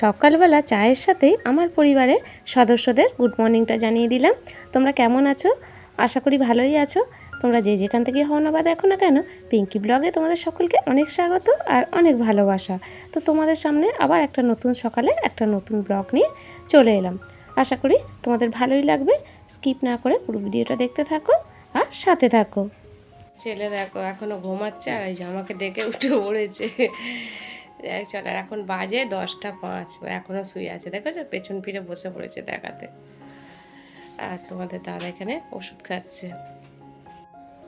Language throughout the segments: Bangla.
সকালবেলা চায়ের সাথেই আমার পরিবারের সদস্যদের গুড মর্নিংটা জানিয়ে দিলাম। তোমরা কেমন আছো? আশা করি ভালোই আছো। তোমরা যে যেখান থেকে হও না বা দেখো না কেন পিঙ্কি ব্লগে তোমাদের সকলকে অনেক স্বাগত আর অনেক ভালোবাসা। তো তোমাদের সামনে আবার একটা নতুন সকালে একটা নতুন ব্লগ নিয়ে চলে এলাম। আশা করি তোমাদের ভালোই লাগবে। স্কিপ না করে পুরো ভিডিওটা দেখতে থাকো আর সাথে থাকো। ছেলে দেখো, এখনও ঘুমাচ্ছে আর এই যে দেখে উঠে পড়েছে। চল এখন বাজে দশটা পাঁচ, ও এখনও শুয়ে আছে, দেখেছ? পেছন ফিরে বসে পড়েছে দেখাতে। আর তোমাদের দাদা এখানে ওষুধ খাচ্ছে।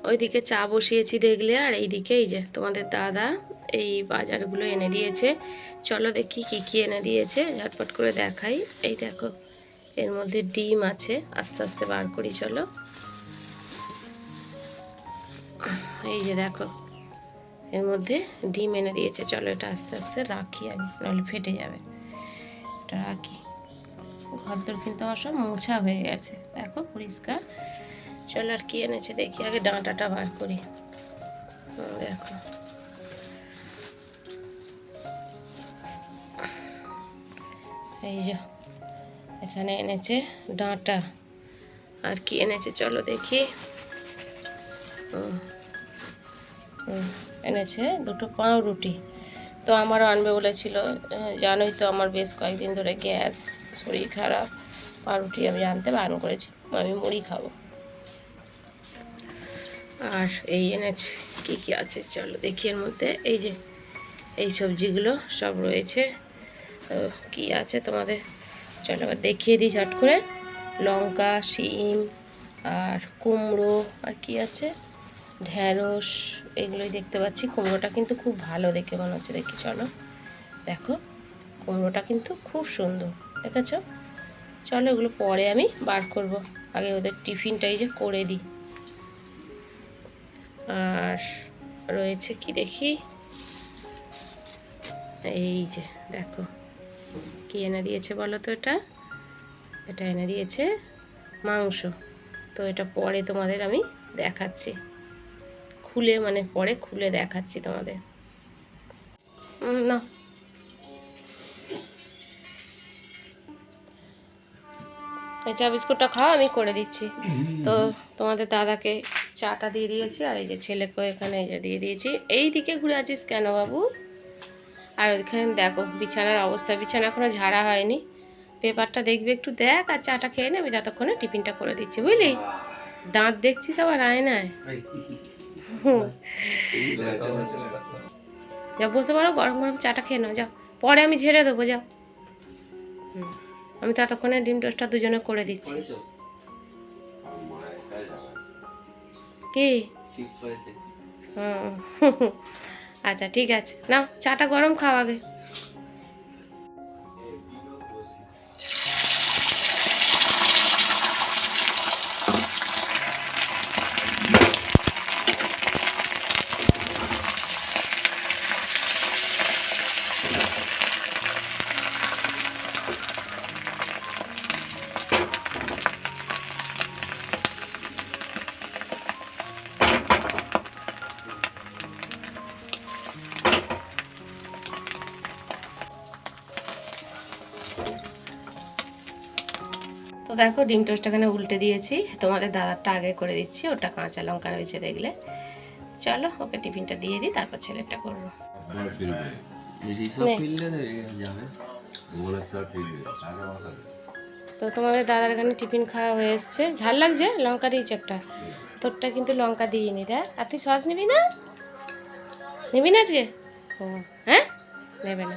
ওইদিকে চা বসিয়েছি দেখলে, আর এইদিকে এই যে তোমাদের দাদা এই বাজারগুলো এনে দিয়েছে। চলো দেখি কি কি এনে দিয়েছে, ঝটপট করে দেখাই। এই দেখো, এর মধ্যে ডিম আছে, আস্তে আস্তে বার করি, চলো। এই যে দেখো এর মধ্যে ডিম এনে দিয়েছে। চলো এটা আস্তে আস্তে রাখি আর নাহলে ফেটে যাবে। এটা রাখি। ঘরদোর কিন্তু আমার সব মোছা হয়ে গেছে। দেখো পরিষ্কার। চলো আর কি এনেছে দেখি আগে ডাঁটাটা বার করি। দেখো। এই যে এখানে এনেছে ডাঁটা। আর কি এনেছে চলো দেখি। হুম, হুম, এনেছে, দুটো পাউরুটি। তো আমারও আনবে বলেছিল জানোই তো আমার বেশ কয়েকদিন ধরে গ্যাস, শরীর খারাপ, পাউরুটি আমি আনতে বারণ করেছি, আমি মুড়ি খাব। আর এই এনেছে, কি কি আছে চলো দেখি এর মধ্যে। এই যে, এই সবজিগুলো সব রয়েছে। কি আছে তোমাদের? চলো এবার দেখিয়ে দিই ঝট করে। লঙ্কা, শিম, আর কুমড়ো, আর কি আছে? ঢ্যাঁড়স এগুলোই দেখতে পাচ্ছি। কুমড়োটা কিন্তু খুব ভালো দেখে মনে হচ্ছে। দেখি, চলো। দেখো, কুমড়োটা কিন্তু খুব সুন্দর। দেখেছ? চলো, এগুলো পরে আমি বার করব। আগে ওদের টিফিনটাই যে করে দিই। আর রয়েছে কি দেখি? এই যে, দেখো। কি এনে দিয়েছে বলো তো এটা? এটা এনে দিয়েছে মাংস। তো এটা পরে তোমাদের আমি দেখাচ্ছি। খুলে মানে পরে খুলে দেখাচ্ছি তোমাদের। না। এই চা বিস্কুটটা খাও আমি করে দিচ্ছি। তো তোমাদের দাদাকে চাটা দিয়ে দিয়েছি আর এই যে ছেলেকেও এখানে এই যে দিয়ে দিয়েছি। এই দিকে ঘুরে আছিস কেন বাবু? আর ওইখানে দেখো বিছানার অবস্থা। বিছানা এখনও ঝাড়া হয়নি। পেপারটা দেখবি একটু দেখ আর চাটা খেয়ে নে আমি যতক্ষণে টিফিনটা করে দিচ্ছি বুঝলি? দাঁত দেখছিস আবার আয়নায়? হুম যা বসে পারো গরম গরম চাটা খেয়ে নাও যাও। পরে আমি ঝেড়ে দেবো যাও। হুম আমি ততক্ষণে ডিম টোস্টটা দুজনে করে দিচ্ছি। কি? হুম আচ্ছা ঠিক আছে। নাও চাটা গরম খাওয়া আগে। দেখো ডিম টোস্টটা এখানে উল্টে দিয়েছি। তোমাদের দাদারটা আগে করে দিচ্ছি ওটা কাঁচা লঙ্কা রয়েছে দেখলে। চলো ওকে টিফিনটা দিয়ে দিই তারপর ছেলেরটা করব। তো তোমাদের দাদার এখানে টিফিন খাওয়া হয়ে এসছে। ঝাল লাগছে? লঙ্কা দিয়েছে একটা। তোরটা কিন্তু লঙ্কা দিইনি দেখ। আর তুই সস নিবি না? নিবি না আজকে? ও হ্যাঁ? নেবে না।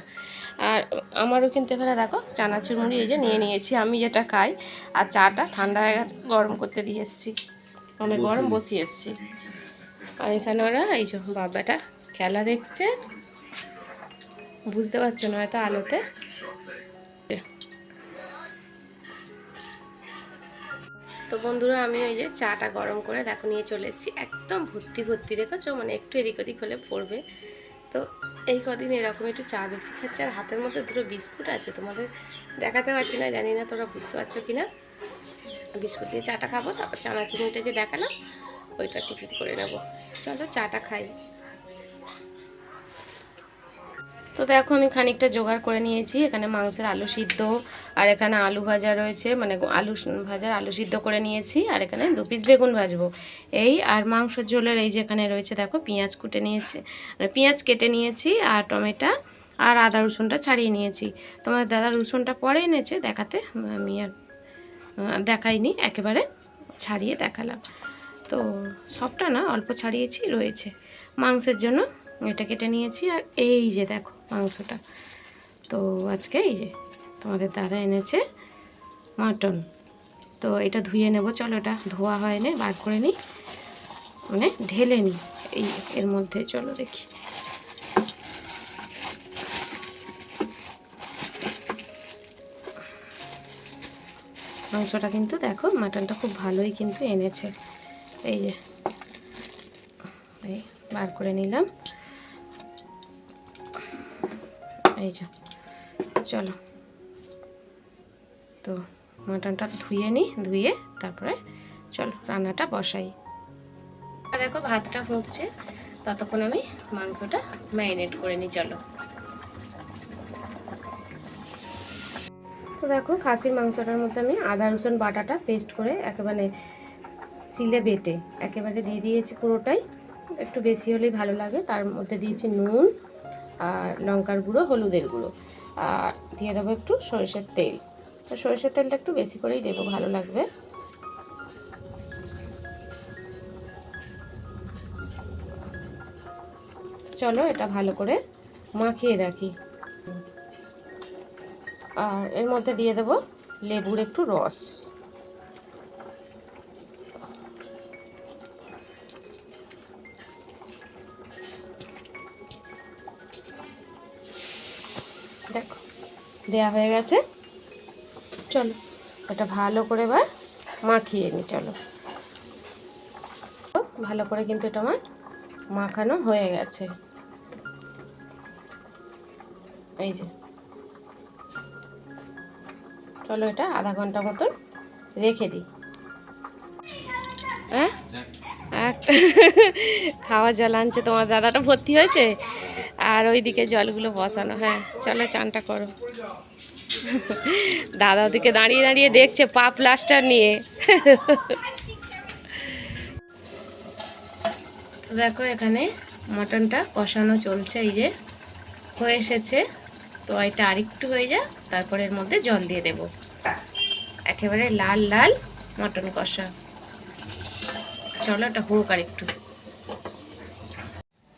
আর আমারও কিন্তু এখানে দেখো চানাচুর মুড়ি এই যে নিয়ে নিয়েছি আমি যেটা খাই। আর চাটা ঠান্ডা হয়ে গেছে গরম করতে দিয়ে এসেছি। অনেক গরম বসিয়ে এসেছি। আর এখানে ওরা এই যে বাবাটা খেলা দেখছে। বুঝতে পারছ না হয়তো আলোতে। তো বন্ধুরা আমি ওই যে চাটা গরম করে দেখো নিয়ে চলে এসেছি। একদম ভর্তি ভর্তি দেখেছ? মানে একটু এদিক ওদিক হলে পড়বে। তো এই কদিন এরকম একটু চা বেশি খাচ্ছে, আর হাতের মধ্যে দুটো বিস্কুট আছে, তোমাদের দেখাতে পারছি না, জানি না তোমরা বুঝতে পারছ কি না বিস্কুট দিয়ে চাটা খাব, তারপর চানাচুনিটা যে দেখালাম, ওইটা টিফিন করে নেব। চলো চাটা খাই। তো দেখো, আমি খানিকটা জোগাড় করে নিয়েছি। এখানে মাংসের আলু সিদ্ধ, আর এখানে আলু ভাজা রয়েছে মানে আলু ভাজার আলু সিদ্ধ করে নিয়েছি, আর এখানে দু পিস বেগুন ভাজবো। এই আর মাংসর ঝোলের এই যেখানে রয়েছে, দেখো, পেঁয়াজ কুটে নিয়েছি মানে পেঁয়াজ কেটে নিয়েছি, আর টমেটো, আর আদা রসুনটা ছাড়িয়ে নিয়েছি। তোমার দাদা রসুনটা পরে এনেছে, দেখাতে, আমি আর দেখাইনি, একেবারে ছাড়িয়ে দেখালাম। তো সবটা না, অল্প ছাড়িয়েছি, রয়েছে। মাংসের জন্য এটা কেটে নিয়েছি, আর এই যে দেখো মাংসটা। তো আজকে এই যে তোমাদের দাদা এনেছে মাটন। তো এটা ধুয়ে নেব, চলো এটা ধোয়া হয় হয়নি বার করে নিই। মানে ঢেলে নিই, এই এর মধ্যে, চলো দেখি। মাংসটা কিন্তু দেখো, মাটনটা খুব ভালোই কিন্তু এনেছে। এই যে, এই বার করে নিলাম। এই যে, চলো। তো মাটনটা ধুয়ে নিই ধুয়ে তারপরে চলো রান্নাটা বসাই। দেখো ভাতটা ফুটছে, ততক্ষণ আমি মাংসটা ম্যারিনেট করে নিই চলো। তো দেখো খাসির মাংসটার মধ্যে আমি আদা, রসুন, বাটাটা পেস্ট করে একেবারে সিলে বেটে, একেবারে দিয়ে দিয়েছি পুরোটাই। একটু বেশি হলেই ভালো লাগে, তার মধ্যে দিয়েছি নুন আর লঙ্কার গুঁড়ো, হলুদের গুঁড়ো। আর দিয়ে দেবো একটু সরষের তেল। তো সরষের তেলটা একটু বেশি করেই দেবো, ভালো লাগবে। চলো এটা ভালো করে মাখিয়ে রাখি। আর এর মধ্যে দিয়ে দেবো লেবুর একটু রস। দেয়া হয়ে গেছে। চলো। এটা ভালো করে এবার মাখিয়ে নি চলো। ভালো করে কিন্তু এটা আমার মাখানো হয়ে গেছে। এই যে। চলো এটা আধা ঘণ্টা মতন রেখে দিই। হ্যাঁ? খাওয়া জল আনছে, তোমার দাদাটা ভর্তি হয়েছে? আর ওইদিকে জলগুলো বসানো হ্যাঁ চলো চানটা করো। দাদা ওদিকে দাঁড়িয়ে দাঁড়িয়ে দেখছে পা প্লাস্টার নিয়ে। দেখো এখানে মটনটা কষানো চলছে, এই যে হয়ে এসেছে। তো এটা আরেকটু হয়ে যা তারপর এর মধ্যে জল দিয়ে দেব। একেবারে লাল লাল মটন কষা। চলো এটা হোক আর একটু।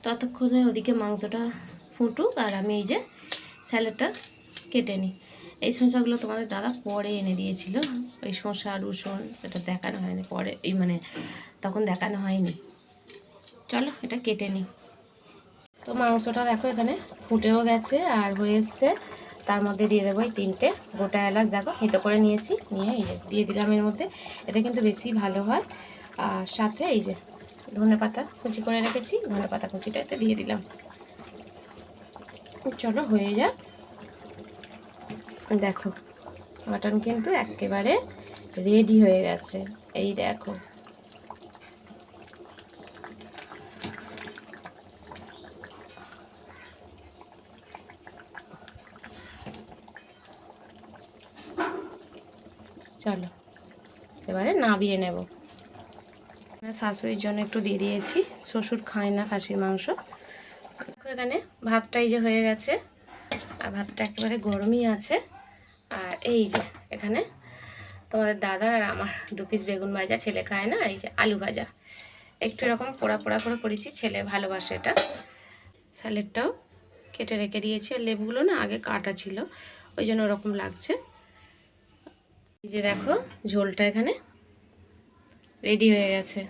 ততক্ষণে ওদিকে মাংসটা ফুটুক আর আমি এই যে স্যালাডটা কেটে নিই। এই শসাগুলো তোমাদের দাদা পরে এনে দিয়েছিল। ওই শসা, রসুন সেটা দেখানো হয়নি পরে, এই মানে তখন দেখানো হয়নি। চলো এটা কেটে নিই। তো মাংসটা দেখো এখানে ফুটেও গেছে আর হয়ে এসছে। তার মধ্যে দিয়ে দেবো এই তিনটে। গোটা এলাচ দেখো হেঁটো করে নিয়েছি। নিয়ে দিয়ে দিলাম এর মধ্যে। এটা কিন্তু বেশি ভালো হয়। আর সাথে এই যে ধনে পাতা কুচি করে রেখেছি, ধনে পাতা কুচিটা এতে দিয়ে দিলাম। চলো হয়ে যাক। দেখো মাটন কিন্তু একেবারে রেডি হয়ে গেছে। এই দেখো। চলো, এবারে নাবিয়ে নেব। শাশুড়ির জন্য একটু দিয়ে দিয়েছি। শ্বশুর খায় না খাসির মাংস। এখানে ভাতটা এই যে হয়ে গেছে। আর ভাতটা একেবারে গরমই আছে। আর এই যে এখানে তোমাদের দাদা আর আমার দু পিস বেগুন ভাজা, ছেলে খায় না, এই যে আলু ভাজা। একটু এরকম পোড়া পোড়া করে করেছি, ছেলে ভালোবাসে এটা। স্যালেডটাও কেটে রেখে দিয়েছি। আর লেবুগুলো না আগে কাটা ছিল, ওই জন্য ওরকম লাগছে। এই যে দেখো ঝোলটা এখানে রেডি হয়ে গেছে।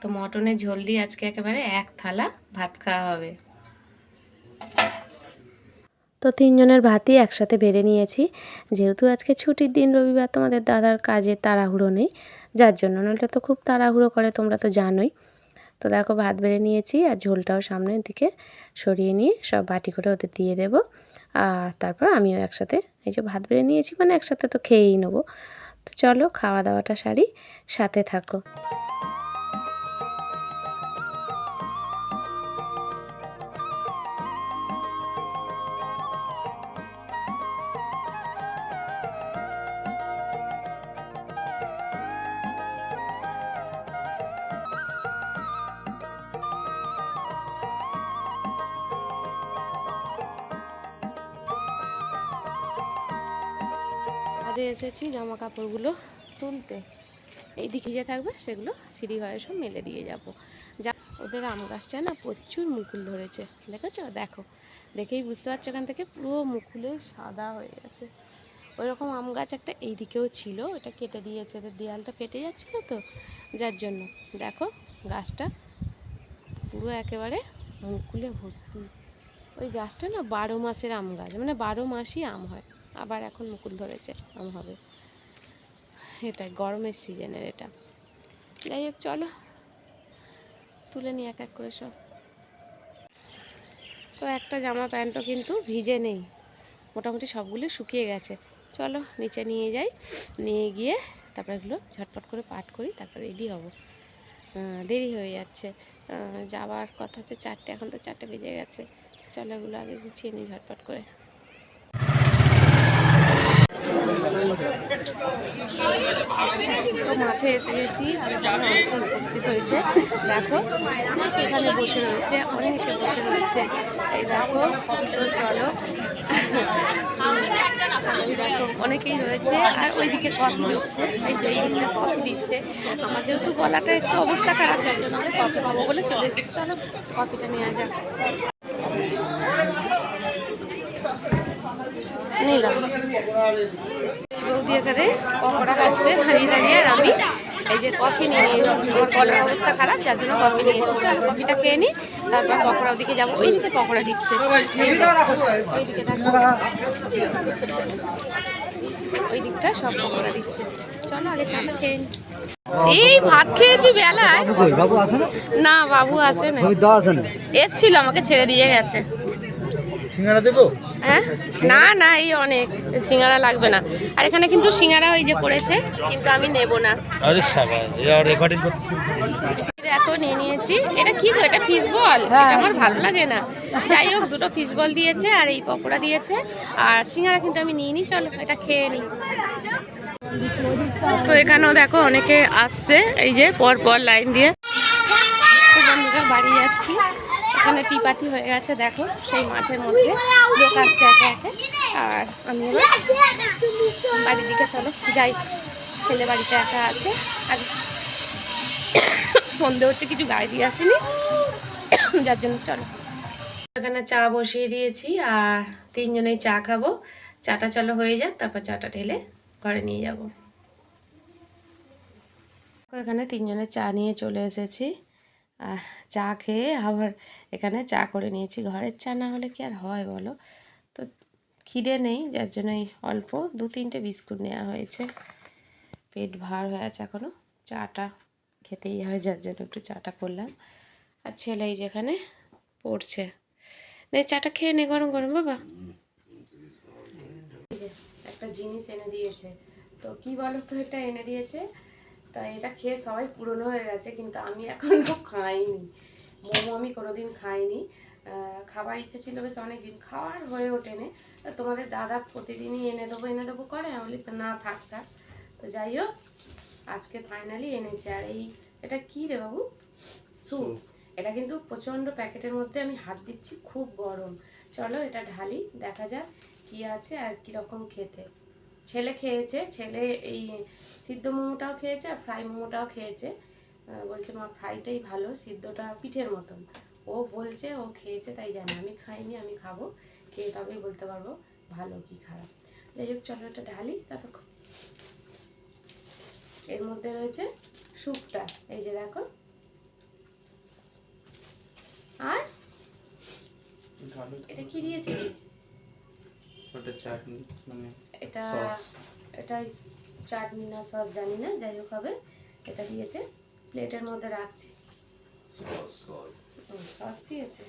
তো মটনের ঝোল দিয়ে আজকে একেবারে এক থালা ভাত খাওয়া হবে। তো তিনজনের ভাতই একসাথে বেড়ে নিয়েছি। যেহেতু আজকে ছুটির দিন, রবিবার তোমাদের দাদার কাজে তাড়াহুড়ো নেই, যার জন্য। নইলে তো খুব তাড়াহুড়ো করে, তোমরা তো জানোই। তো দেখো, ভাত বেড়ে নিয়েছি আর ঝোলটাও সামনের দিকে সরিয়ে নিয়ে সব বাটি করে ওদের দিয়ে দেবো। আর তারপর আমিও একসাথে, এই যে ভাত বেড়ে নিয়েছি মানে একসাথে তো খেয়েই নেব। চলো খাওয়া দাওয়াটা সারি সাথে থাকো। ছাদে এসেছি জামা কাপড়গুলো তুলতে। এই দিকে যে থাকবে, সেগুলো সিঁড়ি ঘরে সব মেলে দিয়ে যাব। যা, ওদের আম গাছটা না প্রচুর মুকুল ধরেছে, দেখেছ? দেখো, দেখেই বুঝতে পারছ এখান থেকে পুরো মুকুলে সাদা হয়ে গেছে। ওইরকম আম গাছ একটা এই দিকেও ছিল এটা কেটে দিয়েছে, এদের দেয়ালটা ফেটে যাচ্ছিল তো, যার জন্য। দেখো, গাছটা পুরো একেবারে মুকুলে ভর্তি। ওই গাছটা না বারো মাসের আম গাছ মানে বারো মাসই আম হয়। আবার এখন মুকুল ধরেছে, আম হবে। এটা গরমের সিজনের এটা। যাই হোক, চলো। তুলে নিই এক এক করে সব। তো একটা জামা প্যান্টও কিন্তু ভিজে নেই। মোটামুটি সবগুলো শুকিয়ে গেছে। চলো, নিচে নিয়ে যাই। নিয়ে গিয়ে তারপরে এগুলো ঝটপট করে পাট করি, তারপর রেডি হব। দেরি হয়ে যাচ্ছে। যাওয়ার কথা হচ্ছে চারটে, এখন তো চারটে বেজে গেছে। চলো এগুলো আগে গুছিয়ে নিই ঝটপট করে। মাঠে এসে গেছি আর উপস্থিত হয়েছে। দেখো, এখানে বসে রয়েছে, অনেকে বসে রয়েছে। এই দেখো, তো চলো। অনেকেই রয়েছে আর ওইদিকে কফি দিচ্ছে। এই যে, এই দিকটা কফি দিচ্ছে। আমার যেহেতু গলাটা একটু অবস্থা খারাপ যার জন্য কফি পাবো বলে চলে এসেছি। চলো কফিটা নেওয়া যাক। নিলাম। এই বৌদি এখানে পকোড়া খাচ্ছে দাঁড়িয়ে দাঁড়িয়ে আর আমি এই যে কফি নিয়ে নিয়েছি আমার গলার অবস্থা খারাপ যার জন্য কফি নিয়েছি চলো কফিটা খেয়ে নিই তারপর পকোড়া ওদিকে যাব। ওইদিকে পকোড়া দিচ্ছে। ওইদিকে ওই দিকটা সব পকোড়া দিচ্ছে। চলো আগে চাটা খেয়ে। এই ভাত খেয়েছি বেলায়। বাবু আসে না? বাবু আসে না? এসছিল আমাকে ছেড়ে দিয়ে গেছে। সিঙ্গারা দেবো? হ্যাঁ? না না এই অনেক। সিঙ্গারা লাগবে না। আর এখানে কিন্তু সিঙ্গারা ওই যে পড়েছে কিন্তু আমি নেব না। আরে সাবা এবার রেকর্ডিং করতে দেখো নিয়ে নিয়েছি। এটা কি গো? এটা ফিশ বল এটা আমার ভালো লাগে না। যাই হোক দুটো ফিশ বল দিয়েছে আর এই পকোড়া দিয়েছে। আর সিঙ্গারা কিন্তু আমি নিয়ে নিই চলো এটা খেয়ে নিই তো এখানেও দেখো অনেকে আসছে এই যে পর পর লাইন দিয়ে বাড়ি যাচ্ছি। এখানে টি পার্টি হয়ে গেছে, দেখো, সেই মাঠের মধ্যে। লোক আসছে একে একে। আর আমি বাড়ির দিকে চলো, যাই। ছেলে বাড়িতে একা আছে। আর সন্ধে হচ্ছে, কিছু গায়ে দিয়ে আসেনি। যার জন্য চলো। এখানে চা বসিয়ে দিয়েছি, আর তিনজনেই চা খাব। চাটা চলো হয়ে যাক, তারপর চাটা ঢেলে ঘরে নিয়ে যাব। এখানে তিনজনের চা নিয়ে চলে এসেছি। চা খেয়ে আবার এখানে চা করে নিয়েছি। ঘরের চা না হলে কি আর হয় বলো? তো খিদে নেই, যার জন্য অল্প। দু তিনটে বিস্কুট নেওয়া হয়েছে। পেট ভার হয়ে আছে এখনও চাটা খেতেই হয় যার জন্য একটু চাটা করলাম। আর ছেলে এই যেখানে পড়ছে। নে, চাটা খেয়ে নে, গরম গরম, বাবা। একটা জিনিস এনে দিয়েছে। তো কি বলো তো এটা এনে দিয়েছে? তা এটা খেয়ে সবাই পুরনো হয়ে গেছে কিন্তু আমি এখনও খাইনি। মোমো আমি কোনোদিন খাইনি। খাবার ইচ্ছে ছিল বেশ অনেক দিন খাওয়ার হয়ে ওঠেনে। তা তোমাদের দাদা প্রতিদিনই এনে দেবো এনে দেবো করে? আমি বলি তো না থাক থাক। তো যাই হোক আজকে ফাইনালি এনেছে। আর এই এটা কী রে বাবু? স্যুপ। এটা কিন্তু প্রচণ্ড প্যাকেটের মধ্যে আমি হাত দিচ্ছি খুব গরম। চলো এটা ঢালি দেখা যাক কি আছে আর কীরকম খেতে। ছেলে খেয়েছে ছেলে এই সিদ্ধ মোমোটাও খেয়েছে আর ফ্রাই মোমোটাও খেয়েছে। বলছে মা ফ্রাইটাই ভালো সিদ্ধটা পিঠের মতন। ও বলছে ও খেয়েছে তাই জানে। আমি খাইনি আমি খাব। খেয়ে তবেই বলতে পারব ভালো কি খারাপ। যাই হোক চলো এটা ঢালি ততক্ষণ। এর মধ্যে রয়েছে স্যুপটা। এই যে দেখো। আর এটা কি দিয়েছে ওটা চাটনি মানে এটা Sauce. এটা চাটনি না সস জানি না যাই হোক হবে। এটা দিয়েছে। প্লেটের মধ্যে রাখছে। সস দিয়েছে।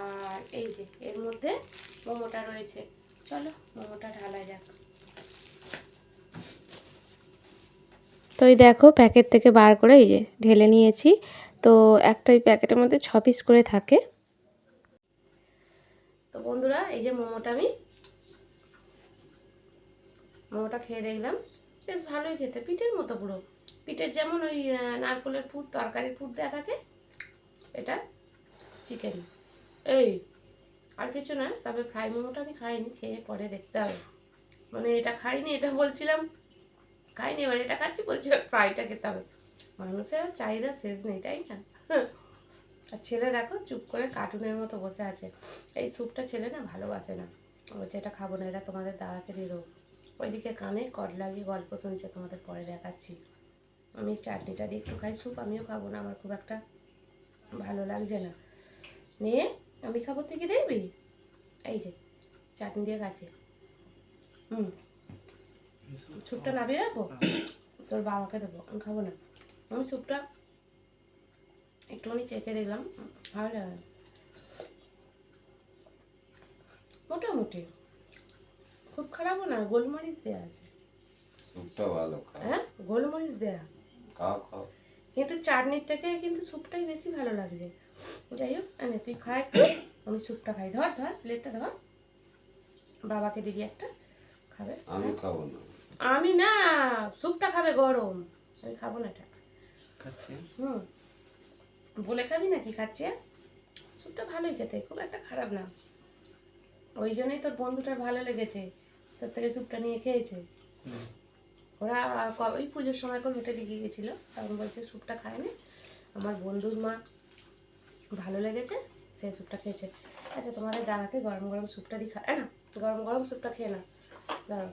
আর এই যে এর মধ্যে মোমোটা রয়েছে। চলো মোমোটা ঢালা যাক। তো এই দেখো প্যাকেট থেকে বার করে এই যে ঢেলে নিয়েছি। তো একটা ওই প্যাকেটের মধ্যে ছ পিস করে থাকে। তো বন্ধুরা এই যে মোমোটা আমি মোমোটা খেয়ে দেখলাম। বেশ ভালোই খেতে। পিঠের মতো পুরো। পিঠের যেমন ওই নারকোলের পুর, তরকারির পুর দেওয়া থাকে, এটা চিকেন এই, আর কিছু না, তবে ফ্রাই মোমোটা আমি খাইনি, খেয়ে পরে দেখতে হবে। মানে এটা খাইনি, এটা বলছিলাম, খাইনি, এবার এটা খাচ্ছি, বলছি ফ্রাইটা খেতে হবে। মানুষের চাহিদা শেষ নেই, তাই না? আর ছেলে দেখো, চুপ করে কার্টুনের মতো বসে আছে। এই স্যুপটা ছেলে না ভালোবাসে না। বলছে, এটা খাব না, এটা তোমাদের দাদাকে দিয়ে দেবো। ওইদিকে কানে কট লাগিয়ে গল্প শুনছে, তোমাদের পরে দেখাচ্ছি। আমি চাটনিটা দিয়ে একটু খাই, স্যুপ আমিও খাব না, আমার খুব একটা ভালো লাগছে না। নিয়ে আমি খাব তুই কি দেখবি? এই যে, চাটনি দিয়ে খাচ্ছি। হুম। স্যুপটা নামিয়ে রাখব তোর বাবাকে দেবো, আমি খাব না। আমি স্যুপটা একটুখানি চেখে দেখলাম, ভালো লাগে মোটামুটি। খুব খারাপও না গোলমরিচ দেওয়া আছে। স্যুপটা ভালো হ্যাঁ? গোলমরিচ দেওয়া খাও খাও। কিন্তু চাটনির থেকে কিন্তু স্যুপটাই বেশি ভালো লাগছে। যাই হোক এনে তুই খা একটু আমি স্যুপটা খাই। ধর ধর প্লেটটা ধর। বাবাকে দিবি একটা খাবে? আমি খাব না। আমি না স্যুপটা খাবে গরম। আমি খাব না এটা। খাচ্ছি? হুম। বলে খাবি নাকি? খাচ্ছে? স্যুপটা ভালোই খেতে খুব একটা খারাপ না। ওই জন্যই তোর বন্ধুটার ভালো লেগেছে। তোর থেকে স্যুপটা নিয়ে খেয়েছে। ওরা ওই পুজোর সময় করে হোটেলে গিয়ে গেছিল। তখন বলছে স্যুপটা খায়নি আমার বন্ধুর মা ভালো লেগেছে সে স্যুপটা খেয়েছে। আচ্ছা তোমাদের দাদাকে গরম গরম স্যুপটা দিয়ে খায় না গরম গরম স্যুপটা খেয়ে না ধরো।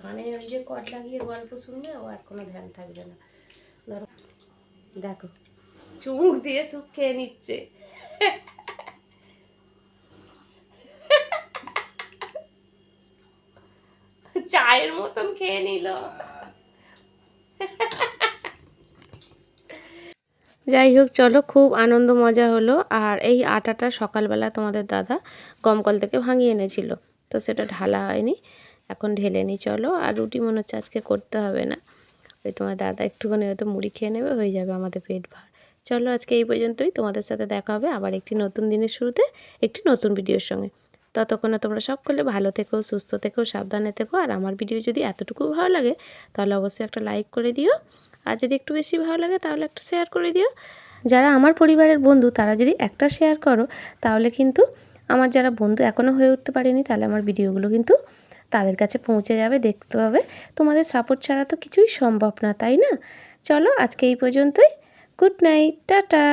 কানে ওই যে কট লাগিয়ে গল্প শুনবে ও আর কোনো ধ্যান থাকবে না। ধরো। দেখো চুমুক দিয়ে স্যুপ খেয়ে নিচ্ছে। মতন খেয়ে নিল যাই হোক, চলো, খুব আনন্দ মজা হলো। আর এই আটাটা সকালবেলা তোমাদের দাদা গমকল থেকে ভাঙিয়ে এনেছিল। তো সেটা ঢালা হয়নি, এখন ঢেলে নি, চলো। আর রুটি মনে হচ্ছে আজকে করতে হবে না। ওই তোমার দাদা একটুখানি হয়তো মুড়ি খেয়ে নেবে, হয়ে যাবে আমাদের পেট ভার। চলো, আজকে এই পর্যন্তই। তোমাদের সাথে দেখা হবে আবার একটি নতুন দিনের শুরুতে, একটি নতুন ভিডিওর সঙ্গে। ততক্ষণে তোমরা সকলে ভালো থেকো, সুস্থ থেকো, সাবধানে থেকো। আর আমার ভিডিও যদি এতটুকু ভালো লাগে, তাহলে অবশ্যই একটা লাইক করে দিও। আর যদি একটু বেশি ভালো লাগে, তাহলে একটা শেয়ার করে দিও। যারা আমার পরিবারের বন্ধু, তারা যদি একটা শেয়ার করো, তাহলে কিন্তু আমার যারা বন্ধু এখনও হয়ে উঠতে পারেনি, তাহলে আমার ভিডিওগুলো কিন্তু তাদের কাছে পৌঁছে যাবে, দেখতে পাবে। তোমাদের সাপোর্ট ছাড়া তো কিছুই সম্ভব না, তাই না? চলো আজকে এই পর্যন্তই। Good night tata!